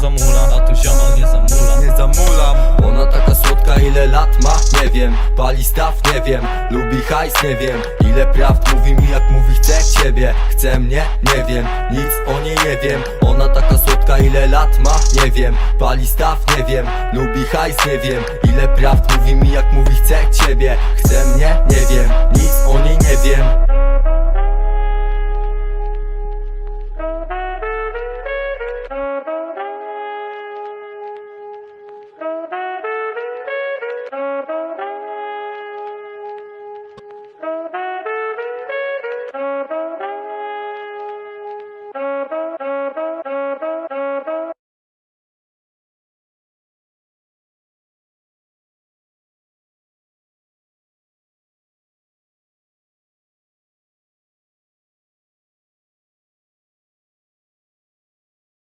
zamula A tu ziomal nie zamula Nie zamulam Ona taka słodka, ile lat ma? Nie wiem Pali staw? Nie wiem Lubi hajs? Nie wiem Ile prawd mówi mi jak mówi chce ciebie Chce mnie? Nie wiem Nic o niej nie wiem Ona taka słodka, ile lat ma? Nie wiem Pali staw? Nie wiem Lubi hajs? Nie wiem Ile prawd mówi mi jak mówi chce ciebie Chce mnie? Nie wiem Nic o niej nie wiem